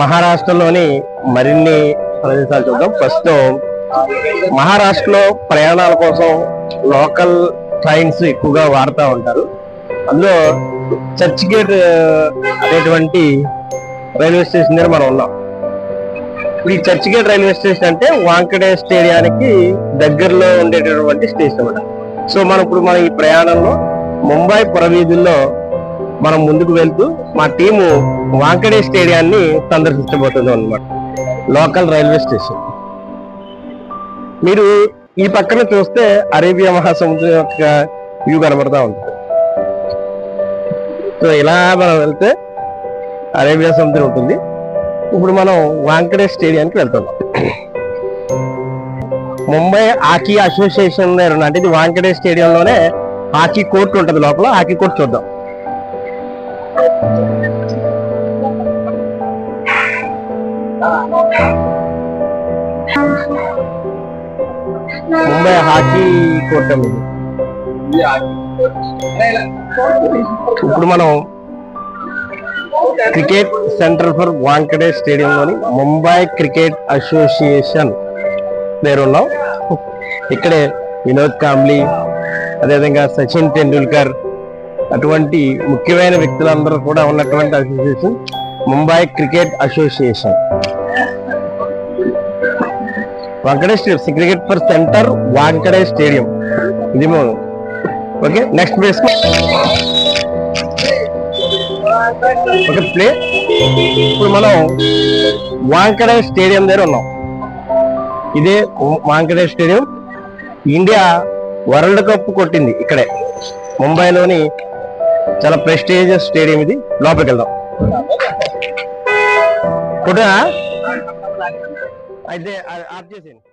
మహారాష్ట్రలోని మరిన్ని ప్రదేశాలు చూద్దాం. ఫస్ట్ మహారాష్ట్రలో ప్రయాణాల కోసం లోకల్ ట్రైన్స్ ఎక్కువగా వాడుతూ ఉంటారు. అందులో చర్చ్ గేట్ అనేటువంటి రైల్వే స్టేషన్ దగ్గర మనం ఉన్నాం. ఈ చర్చ్ గేట్ రైల్వే స్టేషన్ అంటే వాంకడే స్టేడియానికి దగ్గరలో ఉండేటటువంటి స్టేషన్ అనమాట సో మనం ఇప్పుడు మన ఈ ప్రయాణంలో ముంబై పురవీధుల్లో మనం ముందుకు వెళ్తూ మా టీము వాంకడే స్టేడియాన్ని సందర్శించబోతుంది అనమాట లోకల్ రైల్వే స్టేషన్. మీరు ఈ పక్కన చూస్తే అరేబియా మహాసముద్రం యొక్క వ్యూ కనబడతా ఉంటుంది సో ఇలా మనం వెళ్తే అరేబియా సముద్రం ఉంటుంది. ఇప్పుడు మనం వాంకడే స్టేడియానికి వెళ్తున్నాం. ముంబై హాకీ అసోసియేషన్ దగ్గర అంటే ఇది వాంకడే స్టేడియంలోనే హాకీ కోర్ట్ ఉంటుంది లోపల. హాకీ కోర్ట్ చూద్దాం. ముంబై హాకీ కోర్ట్ ఇప్పుడు మనం క్రికెట్ సెంటర్ ఫర్ వాంకడే స్టేడియంలోని ముంబై క్రికెట్ అసోసియేషన్ పేరు ఉన్నాం ఇక్కడే వినోద్ కాంబ్లీ అదేవిధంగా సచిన్ టెండూల్కర్ అటువంటి ముఖ్యమైన వ్యక్తులందరూ కూడా ఉన్నటువంటి association. Mumbai cricket association. Wankhede stadium cricket for center Wankhede stadium. ఇది okay next place. Okay play ఇప్పుడు మనం వాంకడే స్టేడియం దగ్గర ఉన్నాం. ఇదే Wankhede stadium. India world cup కొట్టింది ఇక్కడే. ముంబైలోని చాలా ప్రెస్టేజియస్ స్టేడియం ఇది. లోపలికి వెళ్దాం. కొట్టా అయితే ఆర్ట్ చేసేయండి